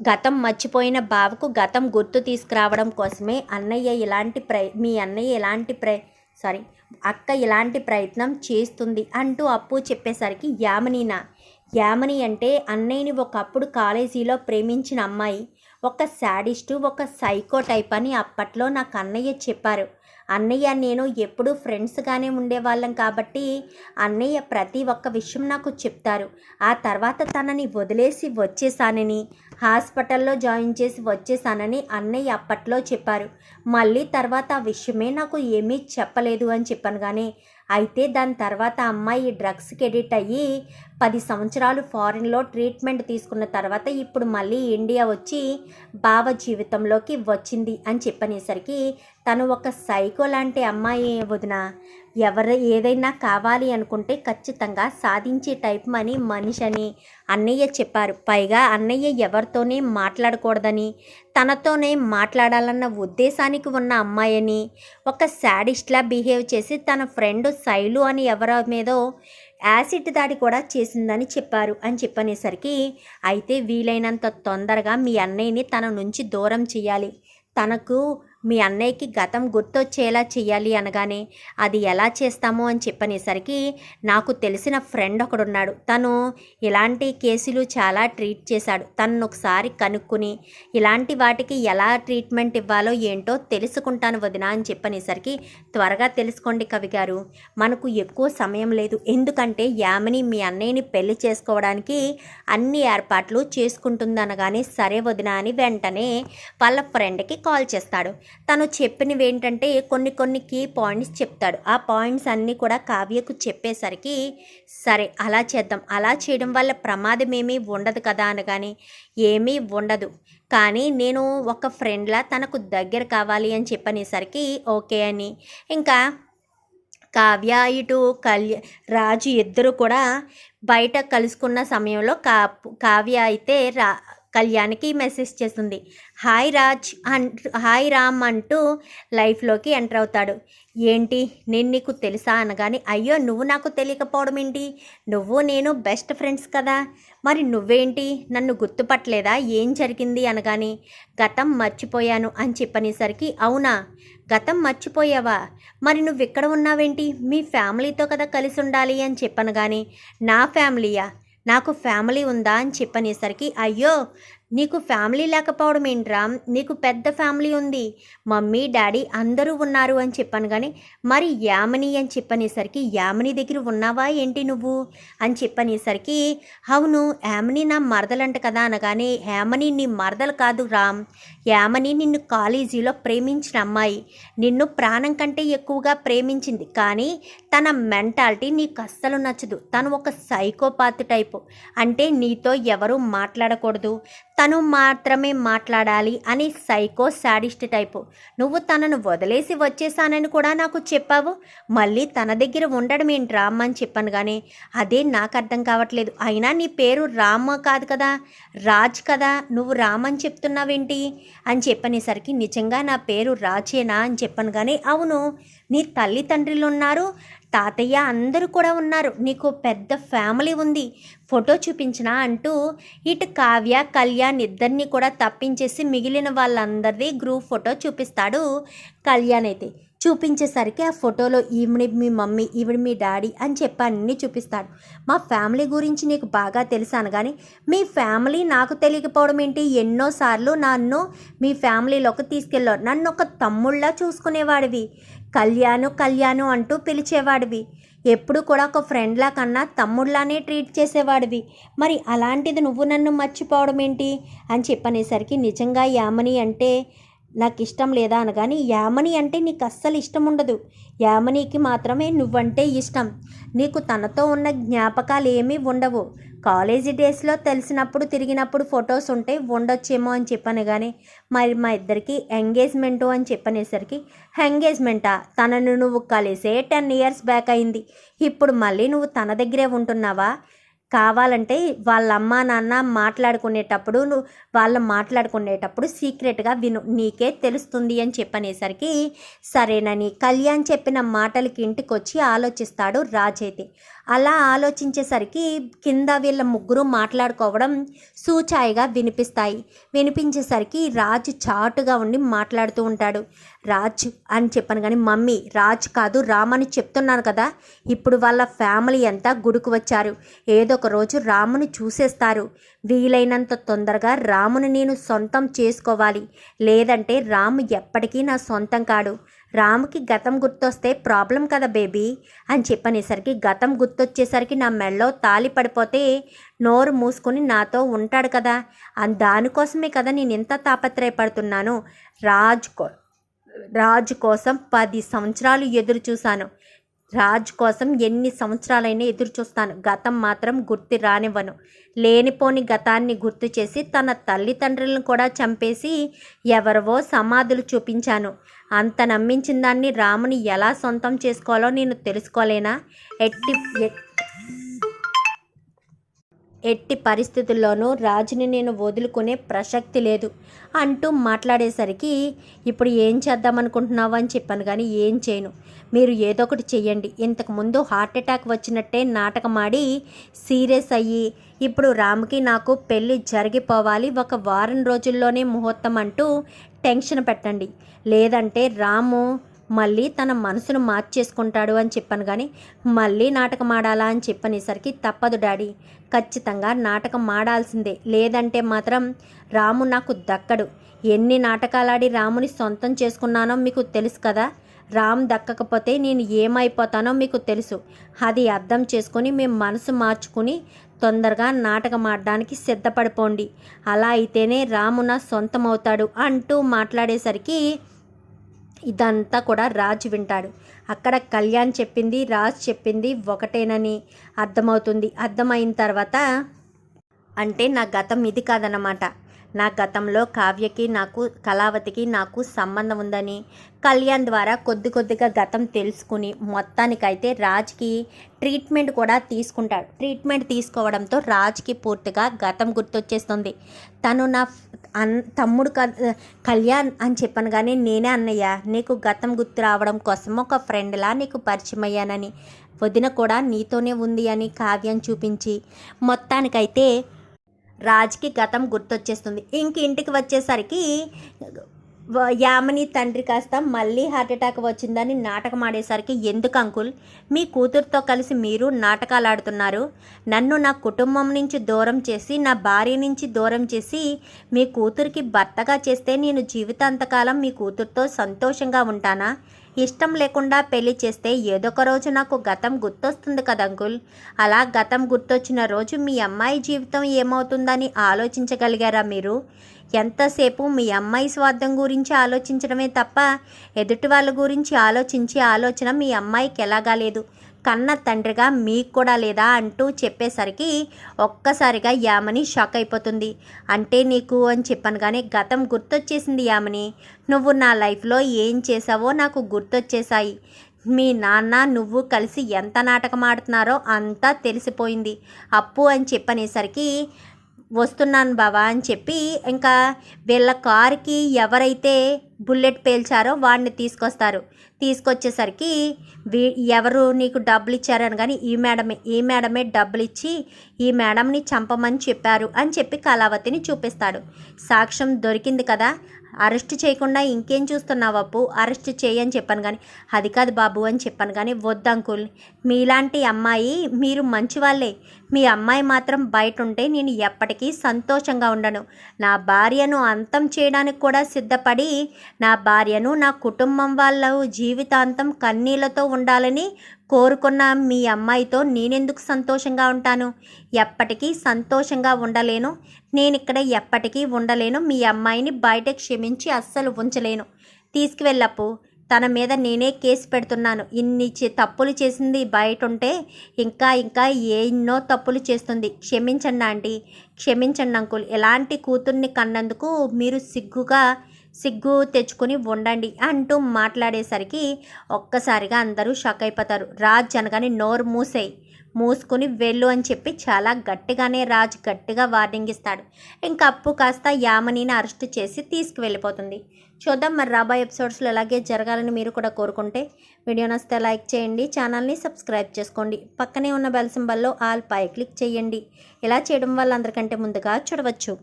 గతం మర్చిపోయిన బావకు గతం గుర్తు తీసుకురావడం కోసమే అన్నయ్య ఇలాంటి ప్రయ మీ అన్నయ్య ఇలాంటి ప్రయ సారీ అక్క ఇలాంటి ప్రయత్నం చేస్తుంది అంటూ అప్పు చెప్పేసరికి యామినీనా యామిని అంటే అన్నయ్యని ఒకప్పుడు కాలేజీలో ప్రేమించిన అమ్మాయి. ఒక శాడిస్టు ఒక సైకో టైప్ అని అప్పట్లో నాకు అన్నయ్య చెప్పారు. అన్నయ్య నేను ఎప్పుడూ ఫ్రెండ్స్గానే ఉండేవాళ్ళం కాబట్టి అన్నయ్య ప్రతి ఒక్క విషయం నాకు చెప్తారు. ఆ తర్వాత తనని వదిలేసి వచ్చేసానని హాస్పిటల్లో జాయిన్ చేసి వచ్చేసానని అన్నయ్య అప్పట్లో చెప్పారు. మళ్ళీ తర్వాత ఆ విషయమే నాకు ఏమీ చెప్పలేదు అని చెప్పాను కానీ అయితే దాని తర్వాత అమ్మాయి డ్రగ్స్కి ఎడిట్ అయ్యి పది సంవత్సరాలు ఫారిన్లో ట్రీట్మెంట్ తీసుకున్న తర్వాత ఇప్పుడు మళ్ళీ ఇండియా వచ్చి బావ జీవితంలోకి వచ్చింది అని చెప్పనేసరికి తను ఒక సైకో లాంటి అమ్మాయి వదిన. ఎవరు ఏదైనా కావాలి అనుకుంటే ఖచ్చితంగా సాధించే టైప్ అని మనిషి అని అన్నయ్య చెప్పారు. పైగా అన్నయ్య ఎవరితోనే మాట్లాడకూడదని తనతోనే మాట్లాడాలన్న ఉద్దేశానికి ఉన్న అమ్మాయిని ఒక శాడిస్ట్లా బిహేవ్ చేసి తన ఫ్రెండ్ శైలు అని ఎవరి మీదో యాసిడ్ దాడి కూడా చేసిందని చెప్పారు అని చెప్పనేసరికి అయితే వీలైనంత తొందరగా మీ అన్నయ్యని తన నుంచి దూరం చేయాలి తనకు మీ అన్నయ్యకి గతం గుర్తొచ్చేలా చేయాలి అనగానే అది ఎలా చేస్తాము అని చెప్పనేసరికి నాకు తెలిసిన ఫ్రెండ్ ఒకడున్నాడు. తను ఇలాంటి కేసులు చాలా ట్రీట్ చేశాడు. తను ఒకసారి కనుక్కుని ఇలాంటి వాటికి ఎలా ట్రీట్మెంట్ ఇవ్వాలో ఏంటో తెలుసుకుంటాను వదిన అని చెప్పనేసరికి త్వరగా తెలుసుకోండి కవి గారు. మనకు ఎక్కువ సమయం లేదు. ఎందుకంటే యామిని మీ అన్నయ్యని పెళ్ళి చేసుకోవడానికి అన్ని ఏర్పాట్లు చేసుకుంటుంది అనగానే సరే వదిన అని వెంటనే వాళ్ళ ఫ్రెండ్కి కాల్ చేస్తాడు. తను చెప్పినవి ఏంటంటే కొన్ని కొన్ని కీ పాయింట్స్ చెప్తాడు. ఆ పాయింట్స్ అన్నీ కూడా కావ్యకు చెప్పేసరికి సరే అలా చేద్దాం. అలా చేయడం వల్ల ప్రమాదం ఏమీ ఉండదు కదా అనగానే ఏమీ ఉండదు. కానీ నేను ఒక ఫ్రెండ్లా తనకు దగ్గర కావాలి అని చెప్పనేసరికి ఓకే అని. ఇంకా కావ్య ఇటు కళ్య రాజు ఇద్దరు కూడా బయట కలుసుకున్న సమయంలో కా కావ్య అయితే రా కళ్యాణ్కి మెసేజ్ చేస్తుంది. హాయ్ రాజ్ అంటూ హాయ్ రామ్ అంటూ లైఫ్లోకి ఎంటర్ అవుతాడు. ఏంటి? నేను నీకు తెలుసా? అనగానే అయ్యో నువ్వు నాకు తెలియకపోవడం ఏంటి? నువ్వు నేను బెస్ట్ ఫ్రెండ్స్ కదా. మరి నువ్వేంటి? నన్ను గుర్తుపట్టలేదా? ఏం జరిగింది? అనగానే గతం మర్చిపోయాను అని చెప్పనేసరికి అవునా? గతం మర్చిపోయావా? మరి నువ్వు ఇక్కడ ఉన్నావేంటి? మీ ఫ్యామిలీతో కదా కలిసి ఉండాలి అని చెప్పనగానే కానీ నా ఫ్యామిలీయా? నాకు ఫ్యామిలీ ఉందా అని చెప్పనేసరికి అయ్యో నీకు ఫ్యామిలీ లేకపోవడం ఏంట్రా? నీకు పెద్ద ఫ్యామిలీ ఉంది. మమ్మీ డాడీ అందరూ ఉన్నారు అని చెప్పాను కానీ మరి యామిని అని చెప్పనేసరికి యామిని దగ్గర ఉన్నావా ఏంటి నువ్వు? అని చెప్పనేసరికి అవును యామిని నా మరదలంట కదా అనగానే యామని నీ మరదలు కాదు రామ్ యామని నిన్ను కాలేజీలో ప్రేమించిన అమ్మాయి. నిన్ను ప్రాణం కంటే ఎక్కువగా ప్రేమించింది. కానీ తన మెంటాలిటీ నీకు అస్సలు నచ్చదు. తను ఒక సైకోపాత్ టైపు. అంటే నీతో ఎవరు మాట్లాడకూడదు. తను మాత్రమే మాట్లాడాలి అని సైకో శాడిస్ట్ టైపు. నువ్వు తనను వదిలేసి వచ్చేసానని కూడా నాకు చెప్పావు. మళ్ళీ తన దగ్గర ఉండడం ఏంటి రామ్ అని చెప్పాను కానీ అదే నాకు అర్థం కావట్లేదు. అయినా నీ పేరు రామ్ కాదు కదా? రాజ్ కదా? నువ్వు రామ్ అని చెప్తున్నావేంటి? అని చెప్పనేసరికి నిజంగా నా పేరు రాజేనా అని చెప్పాను కానీ అవును. నీ తల్లిదండ్రులు ఉన్నారు తాతయ్య అందరూ కూడా ఉన్నారు. నీకు పెద్ద ఫ్యామిలీ ఉంది. ఫోటో చూపించిన అంటూ ఇటు కావ్య కళ్యాణ్ ఇద్దరిని కూడా తప్పించేసి మిగిలిన వాళ్ళందరిది గ్రూప్ ఫోటో చూపిస్తాడు కళ్యాణ్ అయితే చూపించేసరికి ఆ ఫోటోలో ఈవిడ మీ మమ్మీ ఈవిడ మీ డాడీ అని చెప్పి అన్నీ చూపిస్తాడు. మా ఫ్యామిలీ గురించి నీకు బాగా తెలుసాను కానీ మీ ఫ్యామిలీ నాకు తెలియకపోవడం ఏంటి? ఎన్నోసార్లు నన్ను మీ ఫ్యామిలీలోకి తీసుకెళ్ళారు. నన్ను ఒక తమ్ముళ్ళ చూసుకునేవాడివి. కళ్యాణు కళ్యాణు అంటూ పిలిచేవాడివి. ఎప్పుడు కూడా ఒక ఫ్రెండ్లా కన్నా తమ్ముళ్ళలానే ట్రీట్ చేసేవాడివి. మరి అలాంటిది నువ్వు నన్ను మర్చిపోవడం ఏంటి? అని చెప్పనేసరికి నిజంగా యామని అంటే నాకు ఇష్టం లేదా అనగాని యామని అంటే నీకు అస్సలు ఇష్టం ఉండదు యామనికి మాత్రమే నువ్వంటే ఇష్టం. నీకు తనతో ఉన్న జ్ఞాపకాలు ఏమీ ఉండవు. కాలేజీ డేస్లో తెలిసినప్పుడు తిరిగినప్పుడు ఫొటోస్ ఉంటే ఉండొచ్చేమో అని చెప్పాను కానీ మరి మా ఇద్దరికి ఎంగేజ్మెంటు అని చెప్పనేసరికి ఎంగేజ్మెంటా తనను నువ్వు కలిసే టెన్ ఇయర్స్ బ్యాక్ అయింది. ఇప్పుడు మళ్ళీ నువ్వు తన దగ్గరే ఉంటున్నావా? కావాలంటే వాళ్ళ అమ్మ నాన్న మాట్లాడుకునేటప్పుడు నువ్వు వాళ్ళు మాట్లాడుకునేటప్పుడు సీక్రెట్గా విను. నీకే తెలుస్తుంది అని చెప్పనేసరికి సరేనని కళ్యాణ్ చెప్పిన మాటలకి ఇంటికొచ్చి ఆలోచిస్తాడు రాజైతే. అలా ఆలోచించేసరికి కింద వీళ్ళ ముగ్గురు మాట్లాడుకోవడం సూచాయిగా వినిపిస్తాయి. వినిపించేసరికి రాజు చాటుగా ఉండి మాట్లాడుతూ ఉంటాడు. రాజు అని చెప్పాను కానీ మమ్మీ రాజు కాదు రామ్ అని చెప్తున్నాను కదా. ఇప్పుడు వాళ్ళ ఫ్యామిలీ అంతా గుడికి వచ్చారు. ఏదో ఒక రోజు రాముని చూసేస్తారు. వీలైనంత తొందరగా రాముని నేను సొంతం చేసుకోవాలి. లేదంటే రాము ఎప్పటికీ నా సొంతం కాడు. రాముకి గతం గుర్తొస్తే ప్రాబ్లం కదా బేబీ అని చెప్పనేసరికి గతం గుర్తొచ్చేసరికి నా మెళ్ళో తాలి పడిపోతే నోరు మూసుకొని నాతో ఉంటాడు కదా. అని దానికోసమే కదా నేను ఎంత తాపత్రయపడుతున్నాను. రాజు కో రాజు కోసం పది సంవత్సరాలు ఎదురు చూశాను. రాజ్ కోసం ఎన్ని సంవత్సరాలైనా ఎదురు చూస్తాను. గతం మాత్రం గుర్తు రానివ్వను. లేనిపోని గతాన్ని గుర్తు చేసి తన తల్లిదండ్రులను కూడా చంపేసి ఎవరివో సమాధులు చూపించాను. అంత నమ్మించిన దాన్ని రాముని ఎలా సొంతం చేసుకోవాలో నేను తెలుసుకోలేనా? ఎట్టి ఎట్టి పరిస్థితుల్లోనూ రాజుని నేను వదులుకునే ప్రసక్తి లేదు అంటూ మాట్లాడేసరికి ఇప్పుడు ఏం చేద్దామనుకుంటున్నావు? అని చెప్పాను కానీ ఏం చేయను. మీరు ఏదో ఒకటి చెయ్యండి. ఇంతకుముందు హార్ట్ అటాక్ వచ్చినట్టే నాటకమాడి సీరియస్ అయ్యి ఇప్పుడు రామ్కి నాకు పెళ్ళి జరిగిపోవాలి. ఒక వారం రోజుల్లోనే ముహూర్తం అంటూ టెన్షన్ పెట్టండి. లేదంటే రాము మళ్ళీ తన మనసును మార్చేసుకుంటాడు అని చెప్పాను కానీ మళ్ళీ నాటకం ఆడాలా అని చెప్పనేసరికి తప్పదు డాడీ. ఖచ్చితంగా నాటకం ఆడాల్సిందే. లేదంటే మాత్రం రాము నాకు దక్కడు. ఎన్ని నాటకాలాడి రాముని సొంతం చేసుకున్నానో మీకు తెలుసు కదా. రామ్ దక్కకపోతే నేను ఏమైపోతానో మీకు తెలుసు. అది అర్థం చేసుకొని మేము మనసు మార్చుకుని తొందరగా నాటకం ఆడడానికి సిద్ధపడిపోండి. అలా అయితేనే రాము నా సొంతం అవుతాడు అంటూ మాట్లాడేసరికి ఇదంతా కూడా రాజు వింటాడు. అక్కడ కళ్యాణ్ చెప్పింది రాజ్ చెప్పింది ఒకటేనని అర్థమవుతుంది. అర్థమైన తర్వాత అంటే నా గతం ఇది కాదన్నమాట. నా గతంలో కావ్యకి నాకు కళావతికి నాకు సంబంధం ఉందని కళ్యాణ్ ద్వారా కొద్ది కొద్దిగా గతం తెలుసుకుని మొత్తానికైతే రాజ్కి ట్రీట్మెంట్ కూడా తీసుకుంటాడు. ట్రీట్మెంట్ తీసుకోవడంతో రాజ్కి పూర్తిగా గతం గుర్తొచ్చేస్తుంది. తను నా అన్ తమ్ముడు క- కళ్యాణ్ అని చెప్పాను కానీ నేనే అన్నయ్య. నీకు గతం గుర్తు రావడం కోసం ఒక ఫ్రెండ్లా నీకు పరిచయం అయ్యానని వదిన కూడా నీతోనే ఉంది అని కావ్యం చూపించి మొత్తానికైతే రాజ్కి గతం గుర్తొచ్చేస్తుంది. ఇంక ఇంటికి వచ్చేసరికి యామిని తండ్రి కాస్త మళ్ళీ హార్ట్ అటాక్ వచ్చిందని నాటకం ఆడేసరికి ఎందుకు అంకుల్? మీ కూతురుతో కలిసి మీరు నాటకాలు ఆడుతున్నారు నన్ను నా కుటుంబం నుంచి దూరం చేసి నా భార్య నుంచి దూరం చేసి మీ కూతురికి భర్తగా చేస్తే నేను జీవితాంతకాలం మీ కూతురుతో సంతోషంగా ఉంటానా? ఇష్టం లేకుండా పెళ్ళి చేస్తే ఏదొక రోజు నాకు గతం గుర్తొస్తుంది కదా అంకుల్? అలా గతం గుర్తొచ్చిన రోజు మీ అమ్మాయి జీవితం ఏమవుతుందని ఆలోచించగలిగారా మీరు? ఎంతసేపు మీ అమ్మాయి స్వార్థం గురించి ఆలోచించడమే తప్ప ఎదుటి వాళ్ళ గురించి ఆలోచించే ఆలోచన మీ అమ్మాయికి ఎలాగా లేదు. కన్న తండ్రిగా మీకు కూడా లేదా అంటూ చెప్పేసరికి ఒక్కసారిగా యామని షాక్ అయిపోతుంది. అంటే నీకు అని చెప్పాను కానీ గతం గుర్తొచ్చేసింది యామని. నువ్వు నా లైఫ్లో ఏం చేసావో నాకు గుర్తొచ్చేసాయి మీ నాన్న నువ్వు కలిసి ఎంత నాటకం ఆడుతున్నారో అంతా తెలిసిపోయింది. అప్పు అని చెప్పనేసరికి వస్తున్నాను బావా అని చెప్పి ఇంకా వీళ్ళ కారుకి ఎవరైతే బుల్లెట్ పేల్చారో వాడిని తీసుకొస్తారు. తీసుకొచ్చేసరికి వీ ఎవరు నీకు డబ్బులు ఇచ్చారని కానీ ఈ మేడమే ఈ మేడమే డబ్బులు ఇచ్చి ఈ మేడంని చంపమని చెప్పారు అని చెప్పి కళావతిని చూపిస్తాడు. సాక్ష్యం దొరికింది కదా అరెస్ట్ చేయకుండా ఇంకేం చూస్తున్నావు అప్పు? అరెస్ట్ చేయని చెప్పాను కానీ అది కాదు బాబు అని చెప్పాను కానీ వద్దు అంకుల్. మీలాంటి అమ్మాయి మీరు మంచి వాళ్ళే మీ అమ్మాయి మాత్రం బయట ఉంటే నేను ఎప్పటికీ సంతోషంగా ఉండను. నా భార్యను అంతం చేయడానికి కూడా సిద్ధపడి నా భార్యను నా కుటుంబం వాళ్ళ జీవితాంతం కన్నీళ్ళతో ఉండాలని కోరుకున్న మీ అమ్మాయితో నేనెందుకు సంతోషంగా ఉంటాను? ఎప్పటికీ సంతోషంగా ఉండలేను. నేను ఇక్కడ ఎప్పటికీ ఉండలేను. మీ అమ్మాయిని బయట క్షమించి అస్సలు ఉంచలేను. తీసుకువెళ్ళప్పు. తన మీద నేనే కేసు పెడుతున్నాను. ఇన్ని తప్పులు చేసింది బయట ఉంటే ఇంకా ఇంకా ఎన్నో తప్పులు చేస్తుంది. క్షమించండి ఆంటీ. క్షమించండి అంకుల్. ఎలాంటి కూతుర్ని కన్నందుకు మీరు సిగ్గుగా సిగ్గు తెచ్చుకొని ఉండండి అంటూ మాట్లాడేసరికి ఒక్కసారిగా అందరూ షాక్ అయిపోతారు. రాజ్ అనగానే నోరు మూసేయి మూసుకుని వెళ్ళు అని చెప్పి చాలా గట్టిగానే రాజు గట్టిగా వార్నింగ్ ఇస్తాడు. ఇంకా అప్పు కాస్త యామనీని అరెస్ట్ చేసి తీసుకువెళ్ళిపోతుంది. చూద్దాం మరి రాబోయే ఎపిసోడ్స్లో ఇలాగే జరగాలని మీరు కూడా కోరుకుంటే వీడియో నచ్చితే లైక్ చేయండి ఛానల్ని సబ్స్క్రైబ్ చేసుకోండి. పక్కనే ఉన్న బెల్ సింబల్లో ఆల్ పై క్లిక్ చేయండి. ఇలా చేయడం వల్ల అందరికంటే ముందుగా చూడవచ్చు.